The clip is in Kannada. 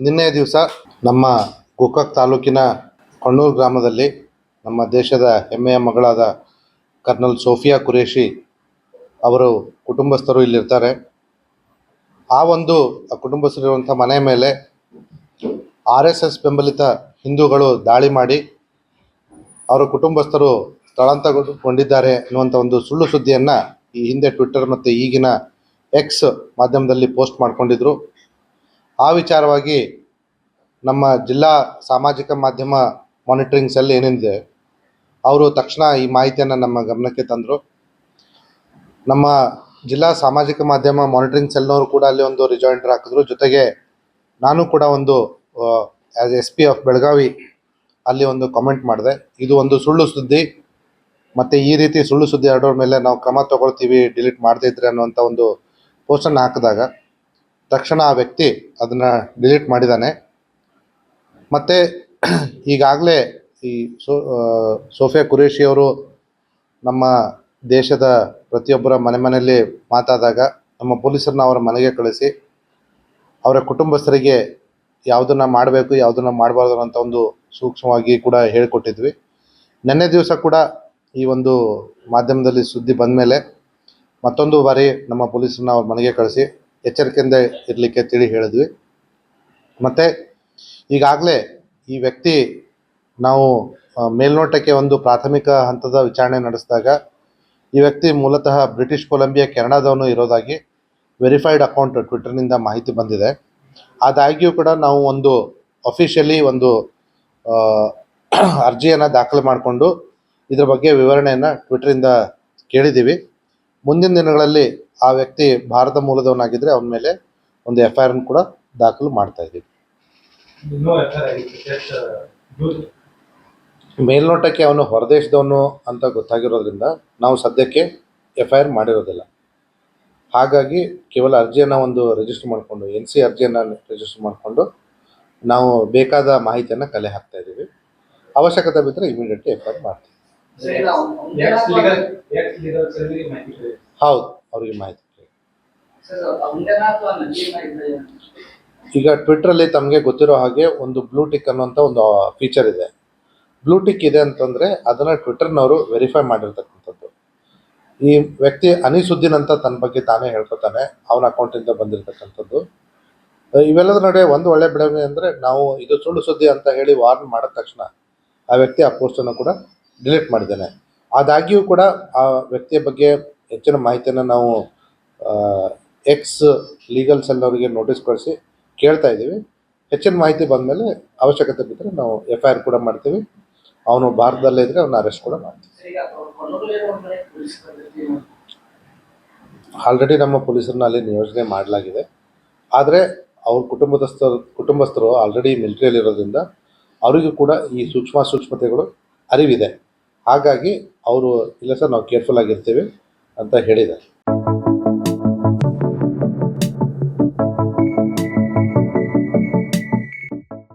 ನಿನ್ನೆ ದಿವಸ ನಮ್ಮ ಗೋಕಾಕ್ ತಾಲೂಕಿನ ಕಣ್ಣೂರು ಗ್ರಾಮದಲ್ಲಿ ನಮ್ಮ ದೇಶದ ಹೆಮ್ಮೆಯ ಮಗಳಾದ ಕರ್ನಲ್ ಸೋಫಿಯಾ ಕುರೇಶಿ ಅವರು ಕುಟುಂಬಸ್ಥರು ಇಲ್ಲಿರ್ತಾರೆ. ಆ ಒಂದು ಕುಟುಂಬಸ್ಥರಿರುವಂಥ ಮನೆ ಮೇಲೆ ಆರ್ ಎಸ್ ಎಸ್ ಬೆಂಬಲಿತ ಹಿಂದೂಗಳು ದಾಳಿ ಮಾಡಿ ಅವರ ಕುಟುಂಬಸ್ಥರು ಸ್ಥಳಾಂತರಗೊಂಡಿದ್ದಾರೆ ಅನ್ನುವಂಥ ಒಂದು ಸುಳ್ಳು ಸುದ್ದಿಯನ್ನು ಈ ಹಿಂದೆ ಟ್ವಿಟ್ಟರ್ ಮತ್ತು ಈಗಿನ ಎಕ್ಸ್ ಮಾಧ್ಯಮದಲ್ಲಿ ಪೋಸ್ಟ್ ಮಾಡ್ಕೊಂಡಿದ್ರು. ಆ ವಿಚಾರವಾಗಿ ನಮ್ಮ ಜಿಲ್ಲಾ ಸಾಮಾಜಿಕ ಮಾಧ್ಯಮ ಮಾನಿಟರಿಂಗ್ ಸೆಲ್ ಏನಿದೆ, ಅವರು ತಕ್ಷಣ ಈ ಮಾಹಿತಿಯನ್ನು ನಮ್ಮ ಗಮನಕ್ಕೆ ತಂದರು. ನಮ್ಮ ಜಿಲ್ಲಾ ಸಾಮಾಜಿಕ ಮಾಧ್ಯಮ ಮಾನಿಟರಿಂಗ್ ಸೆಲ್ನವರು ಕೂಡ ಅಲ್ಲಿ ಒಂದು ರಿಜಾಯಿಂಡರ್ ಹಾಕಿದ್ರು. ಜೊತೆಗೆ ನಾನು ಕೂಡ ಒಂದು as S P of Belagavi ಅಲ್ಲಿ ಒಂದು ಕಾಮೆಂಟ್ ಮಾಡಿದೆ. ಇದು ಒಂದು ಸುಳ್ಳು ಸುದ್ದಿ, ಮತ್ತು ಈ ರೀತಿ ಸುಳ್ಳು ಸುದ್ದಿ ಹರಡೋರ ಮೇಲೆ ನಾವು ಕ್ರಮ ತಗೊಳ್ತೀವಿ ಡಿಲೀಟ್ ಮಾಡದೇ ಇದ್ರೆ ಅನ್ನುವಂಥ ಒಂದು ಪೋಸ್ಟನ್ನು ಹಾಕಿದಾಗ ತಕ್ಷಣ ಆ ವ್ಯಕ್ತಿ ಅದನ್ನು ಡಿಲೀಟ್ ಮಾಡಿದ್ದಾನೆ ಮತ್ತು ಈಗಾಗಲೇ ಈ ಸೋ ಸೋಫಿಯಾ ಕುರೇಶಿ ಅವರು ನಮ್ಮ ದೇಶದ ಪ್ರತಿಯೊಬ್ಬರ ಮನೆ ಮನೆಯಲ್ಲಿ ಮಾತಾದಾಗ ನಮ್ಮ ಪೊಲೀಸರನ್ನ ಅವರ ಮನೆಗೆ ಕಳಿಸಿ, ಅವರ ಕುಟುಂಬಸ್ಥರಿಗೆ ಯಾವುದನ್ನು ಮಾಡಬೇಕು, ಯಾವುದನ್ನು ಮಾಡಬಾರ್ದು ಅಂತ ಒಂದು ಸೂಕ್ಷ್ಮವಾಗಿ ಕೂಡ ಹೇಳಿಕೊಟ್ಟಿದ್ವಿ. ನಿನ್ನೆ ದಿವಸ ಕೂಡ ಈ ಒಂದು ಮಾಧ್ಯಮದಲ್ಲಿ ಸುದ್ದಿ ಬಂದ ಮೇಲೆ ಮತ್ತೊಂದು ಬಾರಿ ನಮ್ಮ ಪೊಲೀಸರನ್ನ ಅವ್ರ ಮನೆಗೆ ಕಳಿಸಿ ಎಚ್ಚರಿಕೆಯಿಂದ ಇರಲಿಕ್ಕೆ ತಿಳಿ ಹೇಳಿದ್ವಿ. ಮತ್ತು ಈಗಾಗಲೇ ಈ ವ್ಯಕ್ತಿ ನಾವು ಮೇಲ್ನೋಟಕ್ಕೆ ಒಂದು ಪ್ರಾಥಮಿಕ ಹಂತದ ವಿಚಾರಣೆ ನಡೆಸಿದಾಗ ಈ ವ್ಯಕ್ತಿ ಮೂಲತಃ ಬ್ರಿಟಿಷ್ ಕೊಲಂಬಿಯಾ ಕೆನಡಾದವನು ಇರೋದಾಗಿ ವೆರಿಫೈಡ್ ಅಕೌಂಟ್ ಟ್ವಿಟರ್ನಿಂದ ಮಾಹಿತಿ ಬಂದಿದೆ. ಆದಾಗ್ಯೂ ಕೂಡ ನಾವು ಒಂದು ಅಫಿಷಿಯಲಿ ಒಂದು ಅರ್ಜಿಯನ್ನು ದಾಖಲೆ ಮಾಡಿಕೊಂಡು ಇದ್ರ ಬಗ್ಗೆ ವಿವರಣೆಯನ್ನು ಟ್ವಿಟರಿಂದ ಕೇಳಿದ್ದೀವಿ. ಮುಂದಿನ ದಿನಗಳಲ್ಲಿ ಆ ವ್ಯಕ್ತಿ ಭಾರತ ಮೂಲದವನಾಗಿದ್ದರೆ ಅವನ ಮೇಲೆ ಒಂದು ಎಫ್ ಐ ಆರ್ ಕೂಡ ದಾಖಲು ಮಾಡ್ತಾ ಇದ್ದೀವಿ. ಮೇಲ್ನೋಟಕ್ಕೆ ಅವನು ಹೊರದೇಶದವನು ಅಂತ ಗೊತ್ತಾಗಿರೋದ್ರಿಂದ ನಾವು ಸದ್ಯಕ್ಕೆ ಎಫ್ ಐ ಆರ್ ಮಾಡಿರೋದಿಲ್ಲ. ಹಾಗಾಗಿ ಕೇವಲ ಅರ್ಜಿಯನ್ನು ಒಂದು ರಿಜಿಸ್ಟರ್ ಮಾಡಿಕೊಂಡು ಎನ್ ಸಿ ಅರ್ಜಿಯನ್ನು ರಿಜಿಸ್ಟರ್ ಮಾಡಿಕೊಂಡು ನಾವು ಬೇಕಾದ ಮಾಹಿತಿಯನ್ನು ಕಲೆ ಹಾಕ್ತಾ ಇದ್ದೀವಿ. ಅವಶ್ಯಕತೆ ಬಿದ್ದರೆ ಇಮಿಡಿಯೇಟ್ಲಿ ಎಫ್ ಐ ಆರ್ ಮಾಡ್ತೀವಿ. ಹೌದು ಅವರಿಗೆ ಮಾಹಿತಿ ಈಗ ಟ್ವಿಟ್ರಲ್ಲಿ ತಮಗೆ ಗೊತ್ತಿರೋ ಹಾಗೆ ಒಂದು ಬ್ಲೂ ಟಿಕ್ ಅನ್ನುವಂಥ ಒಂದು ಫೀಚರ್ ಇದೆ. ಬ್ಲೂ ಟಿಕ್ ಇದೆ ಅಂತಂದರೆ ಅದನ್ನು ಟ್ವಿಟರ್ನವರು ವೆರಿಫೈ ಮಾಡಿರ್ತಕ್ಕಂಥದ್ದು. ಈ ವ್ಯಕ್ತಿ ಅನಿಸುದ್ದೀನ್ ಅಂತ ತನ್ನ ಬಗ್ಗೆ ತಾನೇ ಹೇಳ್ಕೊತಾನೆ ಅವನ ಅಕೌಂಟಿಂದ ಬಂದಿರತಕ್ಕಂಥದ್ದು. ಇವೆಲ್ಲದ ನಡುವೆ ಒಂದು ಒಳ್ಳೆ ಬೆಳವಣಿಗೆ ಅಂದರೆ ನಾವು ಇದು ಸುಳ್ಳು ಸುದ್ದಿ ಅಂತ ಹೇಳಿ ವಾರ್ನ್ ಮಾಡಿದ ತಕ್ಷಣ ಆ ವ್ಯಕ್ತಿ ಆ ಪೋಸ್ಟನ್ನು ಕೂಡ ಡಿಲೀಟ್ ಮಾಡಿದ್ದಾನೆ. ಆದಾಗ್ಯೂ ಕೂಡ ಆ ವ್ಯಕ್ತಿಯ ಬಗ್ಗೆ ಹೆಚ್ಚಿನ ಮಾಹಿತಿಯನ್ನು ನಾವು ಎಕ್ಸ್ ಲೀಗಲ್ ಸೆಲ್ ಅವರಿಗೆ ನೋಟಿಸ್ ಕಳಿಸಿ ಕೇಳ್ತಾ ಇದ್ದೀವಿ. ಹೆಚ್ಚಿನ ಮಾಹಿತಿ ಬಂದಮೇಲೆ ಅವಶ್ಯಕತೆ ಬಿದ್ದರೆ ನಾವು ಎಫ್ ಐ ಆರ್ ಕೂಡ ಮಾಡ್ತೀವಿ. ಅವನು ಭಾರತದಲ್ಲೇ ಇದ್ದರೆ ಅವನ ಅರೆಸ್ಟ್ ಕೂಡ ಮಾಡ್ತೀವಿ. ಆಲ್ರೆಡಿ ನಮ್ಮ ಪೊಲೀಸರನ್ನ ಅಲ್ಲಿ ನಿಯೋಜನೆ ಮಾಡಲಾಗಿದೆ. ಆದರೆ ಅವ್ರ ಕುಟುಂಬದಸ್ಥರು ಕುಟುಂಬಸ್ಥರು ಆಲ್ರೆಡಿ ಮಿಲಿಟ್ರಿಯಲ್ಲಿರೋದ್ರಿಂದ ಅವರಿಗೂ ಕೂಡ ಈ ಸೂಕ್ಷ್ಮ ಸೂಕ್ಷ್ಮತೆಗಳು ಅರಿವಿದೆ. ಹಾಗಾಗಿ ಅವರು ಇಲ್ಲ ಸರ್ ನಾವು ಕೇರ್ಫುಲ್ ಆಗಿರ್ತೀವಿ ಅಂತ ಹೇಳಿದ್ದಾರೆ.